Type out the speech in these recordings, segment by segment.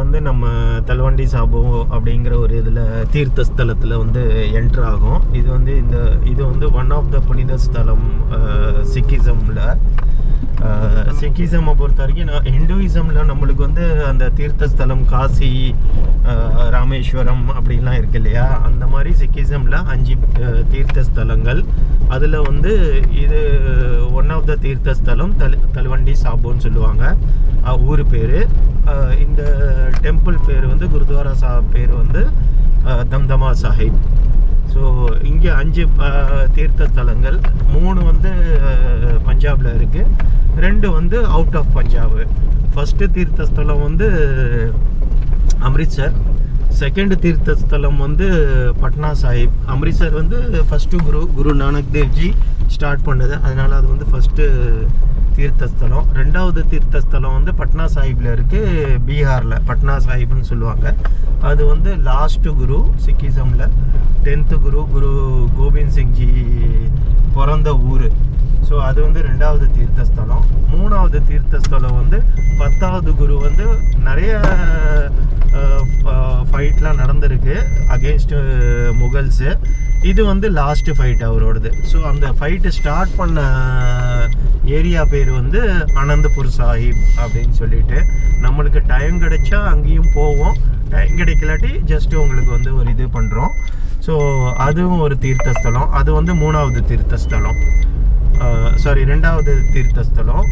வந்து நம்ம தல்வண்டி சாபோ அப்படிங்கிற ஒரு இதில் தீர்த்த ஸ்தலத்தில் வந்து என்ட்ரு ஆகும். இது வந்து இந்த இது வந்து ஒன் ஆஃப் த புனித ஸ்தலம் சிக்கிசமில் சிக்கிசமை பொறுத்த வரைக்கும் நான் நம்மளுக்கு வந்து அந்த தீர்த்த ஸ்தலம் காசி ராமேஸ்வரம் அப்படின்லாம் இருக்கு இல்லையா? அந்த மாதிரி சிக்கிசமில் அஞ்சு தீர்த்தஸ்தலங்கள். தீர்த்த ஸ்தலங்கள் அதில் வந்து இது ஒன் ஆஃப் த தீர்த்த ஸ்தலம் தல் தல்வண்டி சாபோன்னு சொல்லுவாங்க. ஊர் பேர். இந்த டெம்பிள் பேர் வந்து குருத்வாரா சாஹிப் பேர் வந்து தம்தமா சாஹிப். ஸோ இங்கே அஞ்சு அஹ், தீர்த்த ஸ்தலங்கள் மூணு வந்து பஞ்சாபில் இருக்குது ரெண்டு வந்து அவுட் ஆஃப் பஞ்சாபு. ஃபஸ்ட்டு தீர்த்த ஸ்தலம் வந்து அம்ரித்சர். செகண்ட் தீர்த்த ஸ்தலம் வந்து பட்னா சாஹிப். அம்ரித்சர் வந்து ஃபஸ்ட்டு குரு குரு நானக் தேவ்ஜி. ஸ்டார்ட் பண்ணுது. அதனால் அது வந்து ஃபஸ்ட்டு தீர்த்தஸ்தலம். ரெண்டாவது தீர்த்தஸ்தலம் வந்து பட்னா சாஹிப்பில் இருக்குது பீகாரில். பட்னா சாஹிப்னு சொல்லுவாங்க. அது வந்து லாஸ்ட்டு குரு சிக்கிசமில். டென்த்து குரு குரு கோபிந்த் சிங்ஜி பிறந்த ஊர். ஸோ அது வந்து ரெண்டாவது தீர்த்தஸ்தலம். மூணாவது தீர்த்தஸ்தலம் வந்து பத்தாவது குரு வந்து நிறைய ஃபைட்லாம் நடந்திருக்கு அகேன்ஸ்ட் முகல்ஸு. இது வந்து லாஸ்ட் ஃபைட் அவரோடது. ஸோ அந்த ஃபைட்டு ஸ்டார்ட் பண்ண ஏரியா பேர் வந்து அனந்தபுர் சாஹிப் அப்படின்னு சொல்லிட்டு. நம்மளுக்கு டைம் கிடைச்சா அங்கேயும் போவோம். டைம் கிடைக்கலாட்டி ஜஸ்ட் உங்களுக்கு வந்து ஒரு இது பண்ணுறோம் ஸோ அதுவும் ஒரு தீர்த்தஸ்தலம். அது வந்து மூணாவது தீர்த்தஸ்தலம். சாரி ரெண்டாவது தீர்த்தஸ்தலம்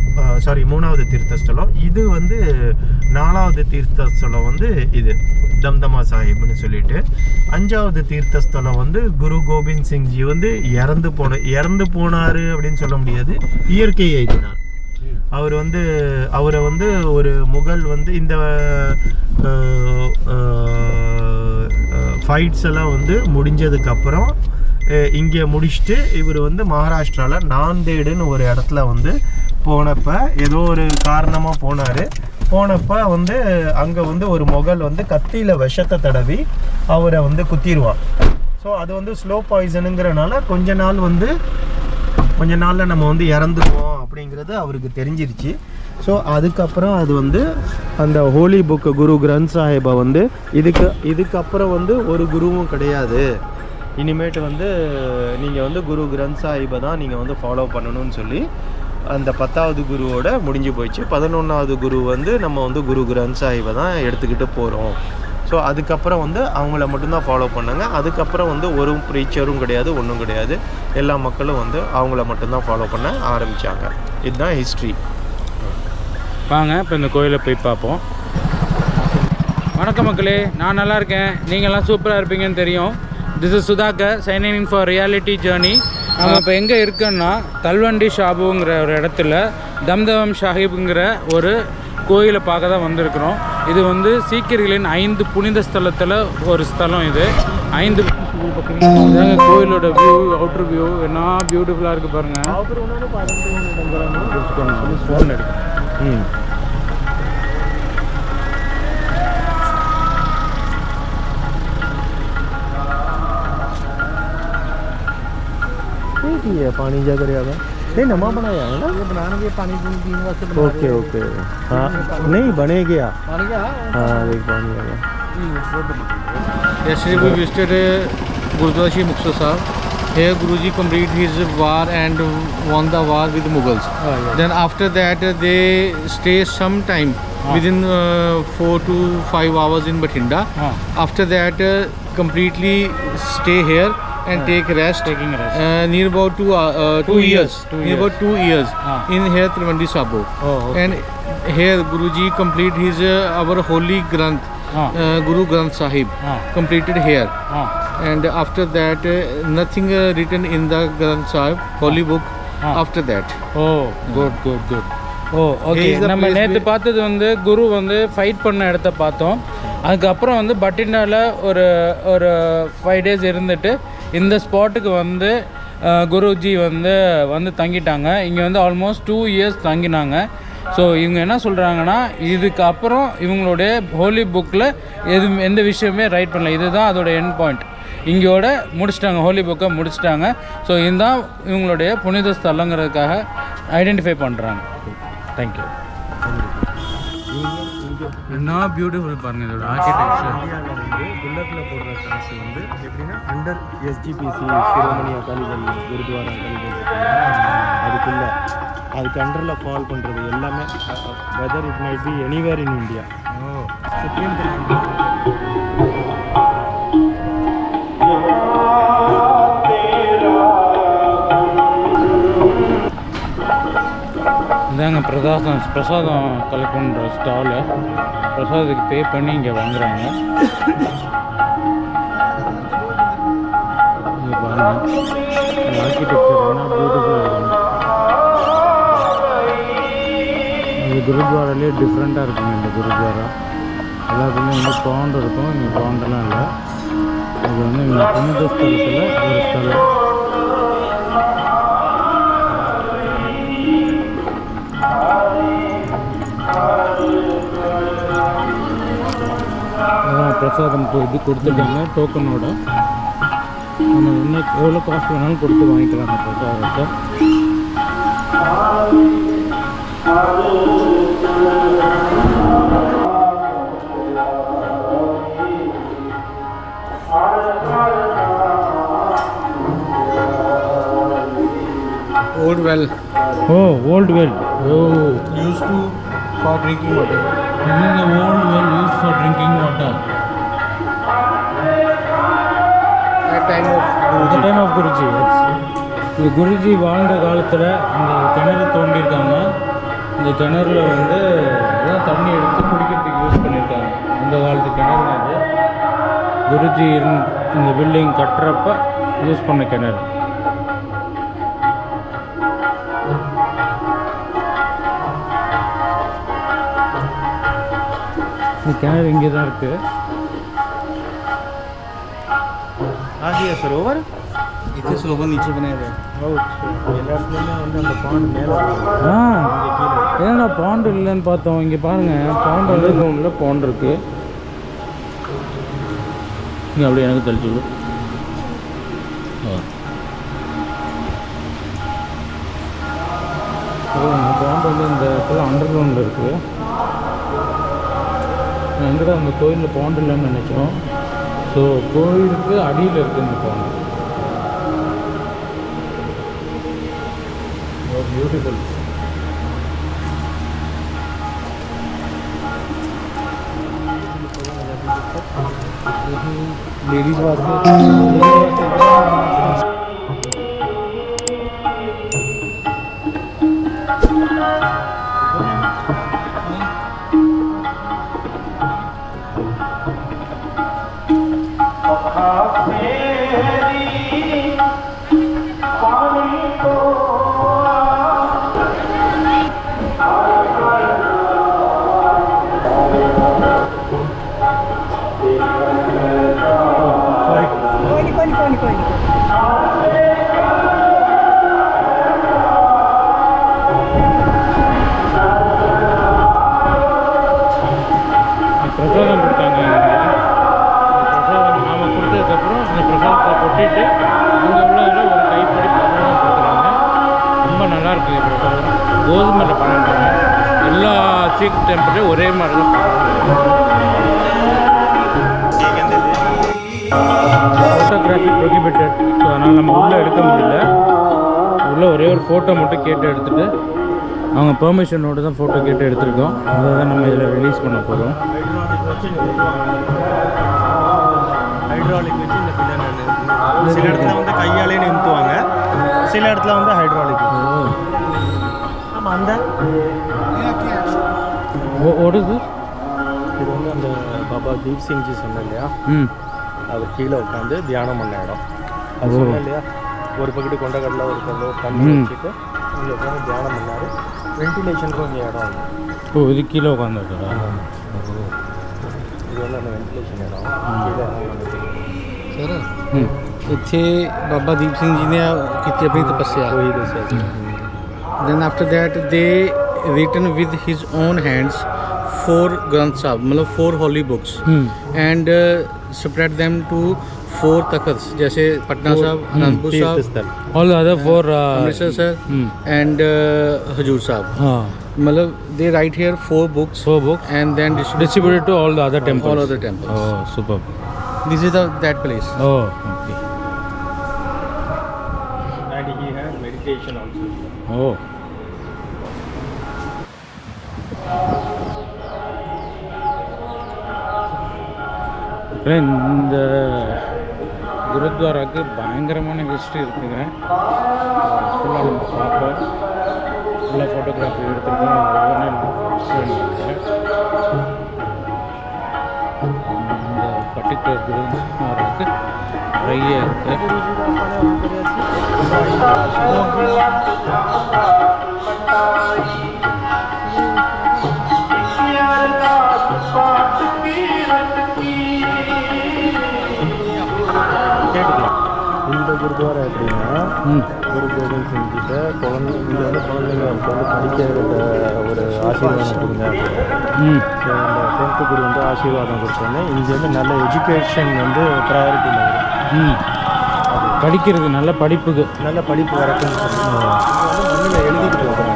சாரி மூணாவது தீர்த்தஸ்தலம். இது வந்து நாலாவது தீர்த்தஸ்தலம் வந்து இது தம்தமா சாஹிப்னு சொல்லிட்டு. அஞ்சாவது தீர்த்தஸ்தலம் வந்து குரு கோபிந்த் சிங்ஜி வந்து இறந்து போன இறந்து போனார் அப்படின்னு சொல்ல முடியாது. இயற்கை எழுதினார் அவர் வந்து அவரை வந்து ஒரு முகல் வந்து இந்த ஃபைட்ஸ் எல்லாம் வந்து முடிஞ்சதுக்கப்புறம் இங்கே முடிச்சுட்டு இவர் வந்து மகாராஷ்டிராவில் நாந்தேடுன்னு ஒரு இடத்துல வந்து போனப்ப ஏதோ ஒரு காரணமாக போனார். போனப்போ வந்து அங்கே வந்து ஒரு முகல் வந்து கத்தியில் விஷத்தை தடவி அவரை வந்து குத்திடுவான் ஸோ அது வந்து ஸ்லோ பாய்சனுங்கிறனால கொஞ்ச நாள் வந்து கொஞ்ச நாளில் நம்ம வந்து இறந்துருவோம் அப்படிங்கிறது அவருக்கு தெரிஞ்சிருச்சு. ஸோ அதுக்கப்புறம் அது வந்து அந்த ஹோலி புக்கு குரு கிரந்த் சாஹிபை வந்து இதுக்கு இதுக்கப்புறம் வந்து ஒரு குருவும் கிடையாது. இனிமேட்டு வந்து நீங்கள் வந்து குரு கிரந்த் சாஹிபை தான் நீங்கள் வந்து ஃபாலோ பண்ணணும்னு சொல்லி அந்த பத்தாவது குருவோட முடிஞ்சு போயிடுச்சு. பதினொன்றாவது குரு வந்து நம்ம வந்து குரு கிரந்த் சாஹிபை தான் எடுத்துக்கிட்டு போகிறோம் ஸோ அதுக்கப்புறம் வந்து அவங்கள மட்டும்தான் ஃபாலோ பண்ணாங்க. அதுக்கப்புறம் வந்து ஒரு ப்ரீச்சரும் கிடையாது ஒன்றும் கிடையாது. எல்லா மக்களும் வந்து அவங்கள மட்டும்தான் ஃபாலோ பண்ண ஆரம்பித்தாங்க இதுதான் ஹிஸ்ட்ரி வாங்க இப்போ இந்த கோயிலை போய் பார்ப்போம். வணக்கம் மக்களே நான் நல்லா இருக்கேன். நீங்கள்லாம் சூப்பராக இருப்பீங்கன்னு தெரியும். This is Sudhakar signing in for reality journey நம்ம இப்போ எங்கே இருக்கோன்னா தல்வண்டி ஷாபுங்கிற ஒரு இடத்துல தம்தம் ஷாஹிப்ங்கிற ஒரு கோயிலை பார்க்க தான் வந்திருக்கிறோம். இது வந்து சீக்கியர்களின் ஐந்து புனித ஸ்தலத்தில் ஒரு ஸ்தலம் இது. ஐந்து இதாங்க கோயிலோட வியூ அவுட்டர் வியூ என்ன பியூட்டிஃபுல்லாக இருக்குது பாருங்கள் ஃபோன் ம். ही है पानी जा कर नहीं नवा बनाया है ना ये बनाने के पानी पीने वास्ते बना ओके ओके हाँ नहीं बने गया हाँ देख पानी आ गया we visited uh, Gurudwara Shri Muktsar Sahib. Here Guruji complete his war and won the war with mughals the Mughals. Then after that uh, they stay some time ah. within uh, four to five hours in Bathinda. हाँ After that uh, completely stay here and take rest. Taking rest. Uh, near about two, uh, uh, two, Two years. years, two near years. about two years Ah. in here Trivandi Sabo. Oh, okay. And here Guruji complete his uh, our holy Granth, Ah. uh, Guru Granth Sahib, Ah. completed here. हाँ And after that, uh, nothing uh, written in the Granth Sahib holy book. Ah. After that, oh good good good oh okay நம்ம நேற்று பார்த்தது வந்து குரு வந்து fight பண்ண இடத்த பார்த்தோம் அதுக்கப்புறம் வந்து பட்டிண்டாவில் ஒரு ஒரு ஃபைவ் டேஸ் இருந்துட்டு இந்த ஸ்பாட்டுக்கு வந்து குருஜி வந்து வந்து தங்கிட்டாங்க. இங்கே வந்து ஆல்மோஸ்ட் டூ இயர்ஸ் தங்கினாங்க. ஸோ இவங்க என்ன சொல்கிறாங்கன்னா இதுக்கப்புறம் இவங்களுடைய ஹோலி புக்கில் எது எந்த விஷயமே ரைட் பண்ணல. இதுதான் அதோட என் பாயிண்ட் இங்கோட முடிச்சிட்டாங்க ஹோலி புக்கை முடிச்சிட்டாங்க. ஸோ இதுதான் இவங்களுடைய புனித ஸ்தலங்கிறதுக்காக ஐடென்டிஃபை பண்ணுறாங்க தேங்க்யூ என்ன பியூட்டிஃபுல் பாருங்க இதோட ஆர்கிடெக்சர் புல்லட்டில் போடுற காசு வந்து எப்படின்னா அண்டர் எஸ்ஜிபிசி சிரோமணி அகாலிதள் குருத்வாரா அகாலிதள் அதுக்குள்ள அதுக்கு அண்டரில் ஃபால் பண்ணுறது எல்லாமே whether it might be anywhere in India oh. Supreme இதாங்க பிரசாதம் பிரசாதம் கலெக்ட் பண்ணுற ஸ்டாலு பிரசாதத்துக்கு பே பண்ணி இங்கே வாங்குறாங்க. இங்க பாருங்கள் ஆர்கிடெக்சர் என்ன குருத்வாராலே டிஃப்ரெண்ட்டாக இருக்குங்க இந்த குருத்வாரா. எல்லாத்துலேயும் வந்து பவுண்ட் இருக்கும் இங்கே பவுண்டெல்லாம் இல்லை. இது வந்து இங்கே புனித ஸ்தலத்தில் ஒரு ஸ்தலம். பிரசாதம் இது கொடுத்துட்டாங்க டோக்கனோட நம்ம என்ன எவ்வளோ காஸ்ட் வேணாலும் கொடுத்து வாங்கிக்கலாம் அந்த பிரசாதத்தை. Old well. Oh old well oh used to for drinking water. இது இந்த old well use for drinking water At time of இந்த டைம் ஆஃப் குருஜி இது குருஜி வாழ்ந்த காலத்தில் இந்த கிணறு தோண்டியிருக்காங்க. இந்த கிணறுல வந்து எல்லாம் தண்ணி எடுத்து குடிக்கிறதுக்கு யூஸ் பண்ணியிருக்காங்க. அந்த காலத்து கிணறு அது. குருஜி இந்த பில்டிங் கட்டுறப்ப யூஸ் பண்ண கிணறு. இந்த கிணறு இங்கே தான் இருக்குது ஆகிய சரோவர் इतने सरोवर नीचे बनाए हुए हैं எல்லா இடத்துலையுமே வந்து அந்த பாண்ட் மேலே ஆ ஏன்னா பாண்டு இல்லைன்னு பார்த்தோம் இங்கே பாருங்க பாண்டு வந்து கிரவுண்டில் பாண்டு இருக்கு இங்கே அப்படியே எனக்கு தெளிச்சு விடு பாண்டு வந்து இந்த இடத்துல அண்டர் கிரவுண்டில் இருக்குது எங்கடா அந்த கோயிலில் பாண்டு இல்லைன்னு நினச்சோம் ஸோ கோயிலுக்கு அடியில் இருக்குது இந்த பாண்டு பியூட்டிஃபுல் लेडीज वास्ते டெம்பிளையும் ஒரே மாதிரி ஃபோட்டோகிராஃபி ப்ரொஹிபிட்டட் ஸோ அதனால் நம்ம உள்ளே எடுக்க முடியல. உள்ளே ஒரே ஒரு ஃபோட்டோ மட்டும் கேட்டு எடுத்துகிட்டு அவங்க பெர்மிஷனோடு தான் ஃபோட்டோ கேட்டு எடுத்திருக்கோம். அதை தான் நம்ம இதில் ரிலீஸ் பண்ண போகிறோம் ஹைட்ராலிக் வச்சு இந்த பில்லர் சில இடத்துல வந்து கையாலே நிறுத்துவாங்க சில இடத்துல வந்து ஹைட்ராலிக் ஆமாம் அந்த? ஓடுது? இது வந்து அந்த பாபா தீப் சிங்ஜி சொன்ன இல்லையா? ம். அவர் கீழே உட்காந்து தியானம் பண்ண இடம். அது சொன்ன இல்லையா? ஒரு பக்கெட்டு கொண்டக்கடலை ஒரு கல்லோ தண்ணி வச்சுட்டு இங்கே உட்காந்து தியானம் பண்ணார். வென்டிலேஷனுக்கும் இங்கே இடம் ஓ இது கீழே உட்காந்துருக்கா இது வந்து அந்த வென்டிலேஷன் இடம். ਸਰ ਇੱਥੇ ਬਾਬਾ ਦੀਪ ਸਿੰਘ ਜੀ ਨੇ ਕੀਤੀ ਆਪਣੀ ਤਪੱਸਿਆ ਹੋਈ ਦੱਸਿਆ ਦੈਨ ਆਫਟਰ ਦੈਟ ਦੇ written with his own hands four granth sahib मतलब four holy books ம் and uh, spread them to four takhats जैसे पटना साहब अनंतपुर तीर्थ साहब स्थल All the other four. Uh, Amritsar sir Hmm. and uh, हजूर साहब uh, मतलब they write here four books four books and then distribute distributed to all the other temples. all other temples. Oh, super. This is the that place. Oh, okay. and he had meditation also Oh. இந்த குருத்வாராவுக்கு பயங்கரமான history இருக்குங்க. ஃபுல்லாக நம்ம பார்ப்போம். ஃபுல்லாக photography எடுத்துருக்கோம் இந்த particular குருத்வாராவுக்கு நிறைய இருக்குது கேட்டுக்கலாம். இந்த குருத்வாரா எப்படின்னா குரு கோபிந்த் சிங் கிட்ட குழந்தை இங்கே வந்து குழந்தைங்களுக்கு வந்து படிக்கிறத ஒரு ஆசீர்வாதம் கொடுங்க. ம். ஸோ அந்த டென்த்து குரு வந்து ஆசீர்வாதம் கொடுத்தோன்னே இங்கே வந்து நல்ல எஜுகேஷன் வந்து ப்ரையாரிட்டியில் வரும். ம். படிக்கிறது நல்ல படிப்புக்கு. நல்ல படிப்பு வரட்டும்னு சொல்லி இங்கே வந்து மண்ணில்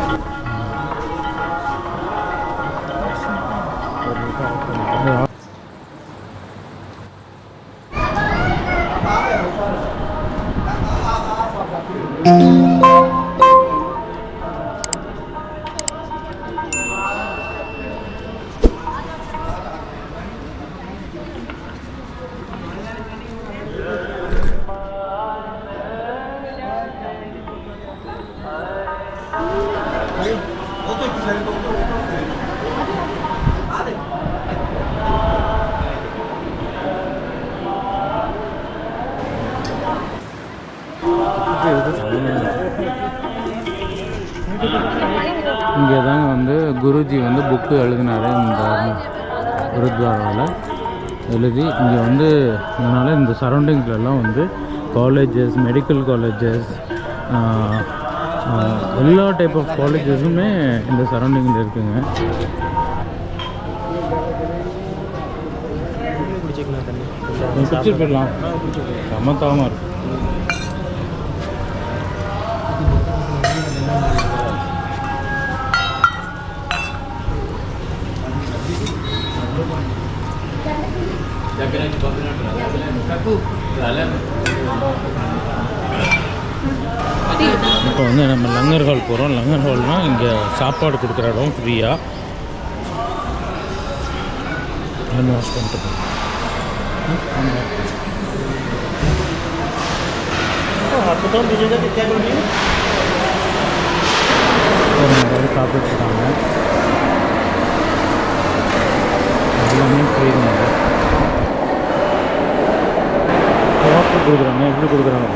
இங்கே குருஜி புக்கு எழுதினார் இந்த குருத்வாராவில் எழுதி இங்கே வந்து இதனால் இந்த சரௌண்டிங்லலாம் வந்து காலேஜஸ் மெடிக்கல் காலேஜஸ் எல்லா டைப் ஆஃப் காலேஜஸுமே இந்த சரௌண்டிங்கில் இருக்குங்க. பிடிச்சிட்டு போயிடலாம் சமத்தாமல் இப்போ வந்து நம்ம லங்கர் ஹால் போகிறோம் லங்கர் ஹால்னால் இங்கே சாப்பாடு கொடுக்குற இடம் ஃப்ரீயாக ஹேண்ட் வாஷ் பண்ணிட்டு சாப்பிட்டு இருக்காங்க. எல்லாமே ஃப்ரீ கொடுக்குறாங்க எப்படி கொடுக்குறாங்க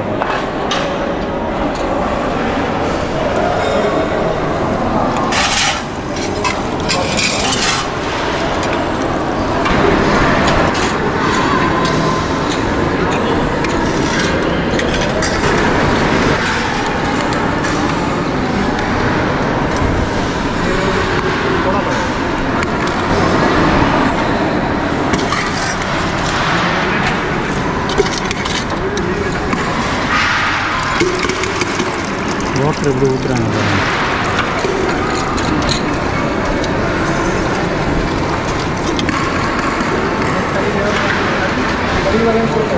பாருங்க. வாட்டர் எப்படி ஊற்றுறாங்க பாருங்க மோர்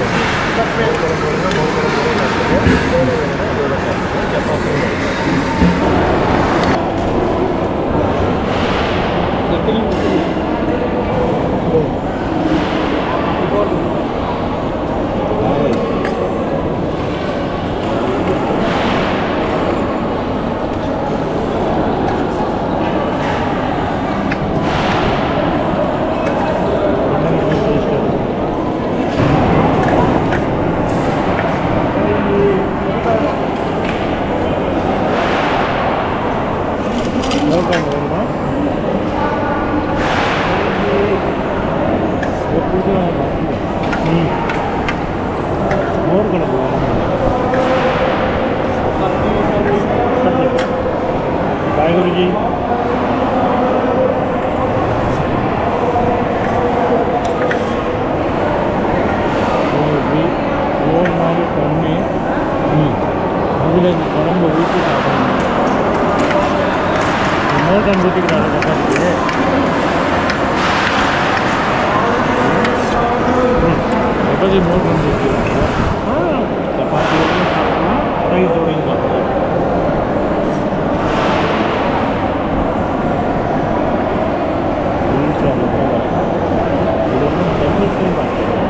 தான் ஊற்றிக்கிறாரு சப்பாத்திக்கு சப்பாத்தி மோர் பண்ணி வச்சுக்கிறாங்க சப்பாத்தி சாப்பிடலாம் ரைஸோடையும் சாப்பிடலாம் இது வந்து டெம்மிஸ்லையும் பார்க்கலாம்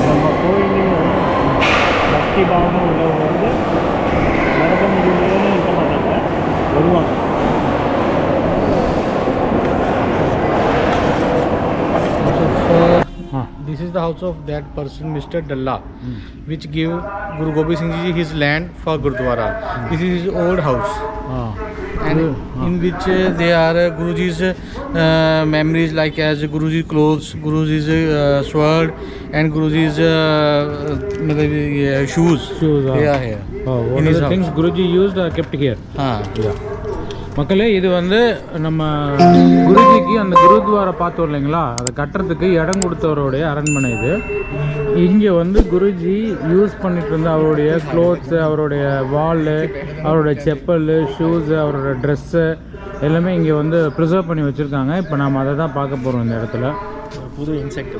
நம்ம கோயிலையும் பக்தி பாவம் உள்ளவங்க வந்து நடக்க the house of that person, Mr. Dalla, which gave Guru Gobind Singh Ji his land for Gurudwara. This is his old house. and in which uh, there are uh, Guruji's uh, memories like as Guruji clothes, Guruji's uh, sword, and Guruji's uh, uh, matlab, uh, shoes. Shoes, ah. They are here. Oh, in what are his the house. things Guruji used are kept here. Ah. மக்களே இது வந்து நம்ம குருஜிக்கு அந்த குருத்வாரை பார்த்தோம் இல்லைங்களா? அதை கட்டுறதுக்கு இடம் கொடுத்தவருடைய அரண்மனை இது. இங்கே வந்து குருஜி யூஸ் பண்ணிட்டு இருந்த அவருடைய க்ளோத்ஸு அவருடைய வாலு அவருடைய செப்பல் ஷூஸு அவரோட ட்ரெஸ்ஸு எல்லாமே இங்கே வந்து ப்ரிசர்வ் பண்ணி வச்சுருக்காங்க. இப்போ நாம் அதை தான் பார்க்க போகிறோம் இந்த இடத்துல. புது இன்செக்ட்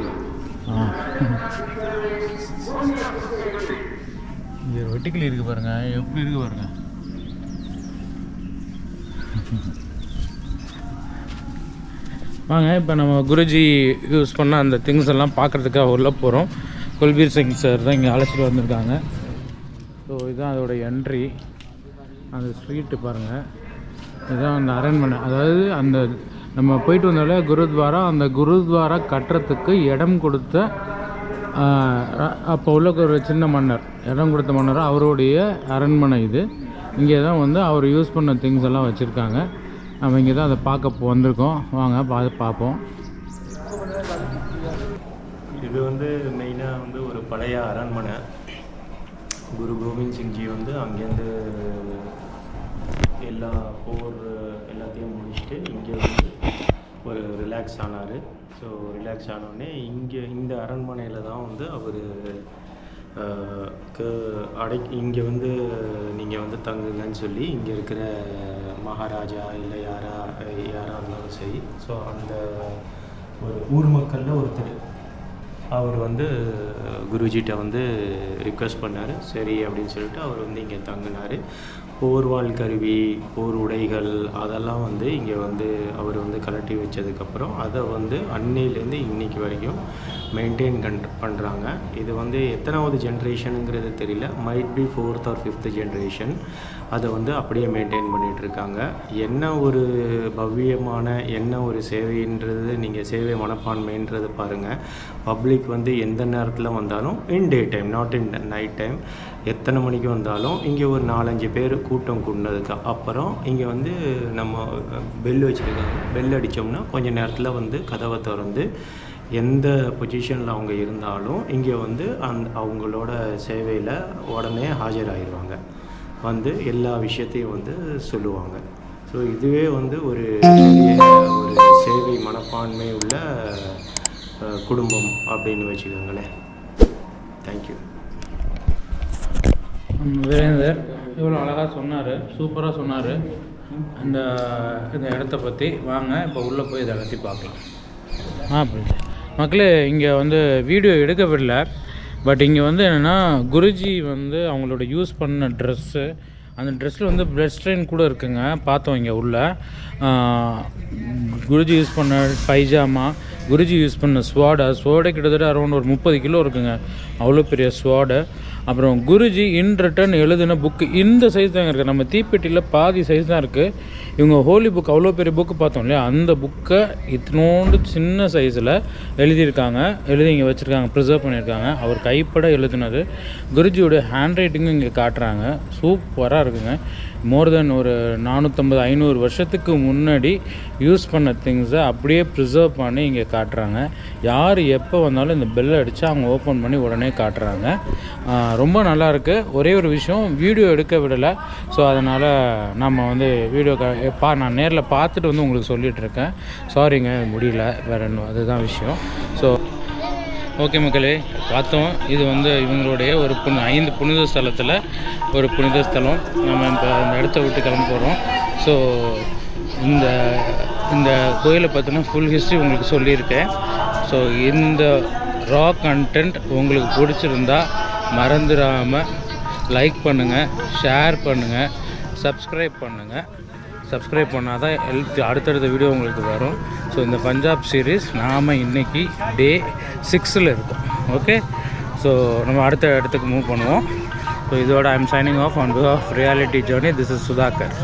ஆ. வெட்டிக்கிளி இருக்கு பாருங்க. எப்படி இருக்கு பாருங்க? வாங்க இப்போ நம்ம குருஜி யூஸ் பண்ண அந்த திங்ஸ் எல்லாம் பார்க்குறதுக்காக உள்ள போகிறோம் குல்பீர் சிங் சார் தான் இங்கே அழைச்சிட்டு வந்திருக்காங்க. ஸோ இதுதான் அதோட என்ட்ரி அந்த ஸ்ட்ரீட்டு பாருங்கள் இதுதான் அந்த அரண்மனை. அதாவது அந்த நம்ம போயிட்டு வந்தாலே குருத்வாரா அந்த குருத்வாரா கட்டுறதுக்கு இடம் கொடுத்த அப்போ உள்ள ஒரு சின்ன மன்னர். இடம் கொடுத்த மன்னர் அவருடைய அரண்மனை இது. இங்கே தான் வந்து அவர் யூஸ் பண்ண திங்ஸ் எல்லாம் வச்சுருக்காங்க. நம்ம இங்கே தான் அதை பார்க்க வந்திருக்கோம். வாங்க பார்த்து பார்ப்போம். இது வந்து மெயினாக வந்து ஒரு பழைய அரண்மனை. குரு கோவிந்த் சிங்ஜி வந்து அங்கேருந்து எல்லா போர் எல்லாத்தையும் முடிச்சுட்டு இங்கே வந்து ஒரு ரிலாக்ஸ் ஆனார். ஸோ ரிலாக்ஸ் ஆனோடனே இங்கே இந்த அரண்மனையில் தான் வந்து அவர் அடை இங்கே வந்து நீங்கள் வந்து தங்குங்கன்னு சொல்லி இங்கே இருக்கிற மகாராஜா இல்லை யாரா யாராக இருந்தாலும் சரி. ஸோ அந்த ஒரு ஊர் மக்களில் ஒருத்தர். அவர் வந்து குருஜிட்ட வந்து ரிக்வெஸ்ட் பண்ணார். சரி அப்படின்னு சொல்லிட்டு அவர் வந்து இங்கே தங்கினார். போர்வாள் கருவி போர் உடைகள் அதெல்லாம் வந்து இங்கே வந்து அவர் வந்து கலட்டி வச்சதுக்கப்புறம் அதை வந்து அன்னையிலேருந்து இன்னைக்கு வரைக்கும் மெயின்டைன் கண் பண்ணுறாங்க இது வந்து எத்தனாவது ஜென்ரேஷனுங்கிறது தெரியல. Might be fourth or fifth generation அதை வந்து அப்படியே மெயின்டைன் பண்ணிகிட்ருக்காங்க என்ன ஒரு பவ்யமான என்ன ஒரு சேவைன்றது நீங்கள் சேவை மனப்பான்மைன்றது பாருங்கள் பப்ளிக் வந்து எந்த நேரத்தில் வந்தாலும் in day time not in night time எத்தனை மணிக்கு வந்தாலும் இங்கே ஒரு நாலஞ்சு பேர் கூட்டம் கூடினதுக்கு அப்புறம் இங்கே வந்து நம்ம பெல் வச்சுருக்காங்க. பெல் அடித்தோம்னா கொஞ்ச நேரத்தில் வந்து கதவை திறந்து எந்த பொசிஷனில் அவங்க இருந்தாலும் இங்கே வந்து அந் அவங்களோட சேவையில் உடனே ஆஜராகிடுவாங்க வந்து எல்லா விஷயத்தையும் வந்து சொல்லுவாங்க. ஸோ இதுவே வந்து ஒரு ஒரு சேவை மனப்பான்மை உள்ள குடும்பம் அப்படின்னு வச்சுக்கோங்களேன். தேங்க்யூ வீரேந்தர் இவ்வளோ அழகாக சொன்னார் சூப்பராக சொன்னார். அந்த இந்த இடத்த பற்றி வாங்க இப்போ உள்ளே போய் இதை எல்லாத்தையும் பார்க்கலாம். ஆ புரியுது மக்களே இங்கே வந்து வீடியோ எடுக்க பட் இங்கே வந்து என்னென்னா குருஜி வந்து அவங்களோட யூஸ் பண்ண ட்ரெஸ்ஸு அந்த ட்ரெஸ்ஸில் வந்து பிளட் ஸ்ட்ரெயின் கூட இருக்குங்க. பார்த்தோம் இங்கே உள்ள. குருஜி யூஸ் பண்ண பைஜாமா குருஜி யூஸ் பண்ண ஸ்வாடை ஸ்வாடே கிட்டத்தட்ட அரௌண்ட் ஒரு முப்பது கிலோ இருக்குங்க. அவ்வளோ பெரிய ஸ்வாடு அப்புறம் குருஜி இன் ரிட்டர்ன் எழுதின புக்கு இந்த சைஸ் தாங்க இருக்குது நம்ம தீப்பெட்டியில் பாதி சைஸ் தான் இருக்குது இவங்க ஹோலி புக் அவ்வளோ பெரிய புக்கு பார்த்தோம் இல்லையா? அந்த புக்கை இத்தினோண்டு சின்ன சைஸில் எழுதியிருக்காங்க. எழுதி இங்கே வச்சுருக்காங்க. ப்ரிசர்வ் பண்ணியிருக்காங்க. அவர் கைப்பட எழுதினது. குருஜியோட ஹேண்ட் ரைட்டிங்கும் இங்கே காட்டுறாங்க. சூப்பராக இருக்குங்க. மோர் தென் ஒரு நானூற்றம்பது ஐநூறு வருஷத்துக்கு முன்னாடி யூஸ் பண்ண திங்ஸை அப்படியே ப்ரிசர்வ் பண்ணி இங்கே காட்டுறாங்க. யார் எப்போ வந்தாலும் இந்த பெல் அடித்து அவங்க ஓப்பன் பண்ணி உடனே காட்டுறாங்க. ரொம்ப நல்லாயிருக்கு ஒரே ஒரு விஷயம் வீடியோ எடுக்க விடலை. ஸோ அதனால் நம்ம வந்து வீடியோ பா நான் நேரில் பார்த்துட்டு வந்து உங்களுக்கு சொல்லிகிட்ருக்கேன் சாரிங்க முடியல. வேற அதுதான் விஷயம். ஸோ ஓகே மக்களே பார்த்தோம். இது வந்து இவங்களுடைய ஒரு புனி ஐந்து புனித ஸ்தலத்தில் ஒரு புனித ஸ்தலம். நம்ம இப்போ இந்த இடத்த விட்டு கிளம்ப போகிறோம் ஸோ இந்த இந்த கோயிலை பார்த்தோன்னா ஃபுல் ஹிஸ்ட்ரி உங்களுக்கு சொல்லியிருக்கேன். ஸோ இந்த ரா கண்டென்ட் உங்களுக்கு பிடிச்சிருந்தா மறந்துடாமல் லைக் பண்ணுங்கள் ஷேர் பண்ணுங்கள் சப்ஸ்கிரைப் பண்ணுங்கள் சப்ஸ்கிரைப் பண்ணால் தான் எல்த் அடுத்தடுத்த வீடியோ உங்களுக்கு வரும். ஸோ இந்த பஞ்சாப் சீரீஸ் நாம் இன்னைக்கு டே சிக்ஸில் இருக்கோம். ஓகே ஸோ நம்ம அடுத்த இடத்துக்கு மூவ் பண்ணுவோம். ஸோ இதோட I'm signing off on of reality journey this is Sudhakar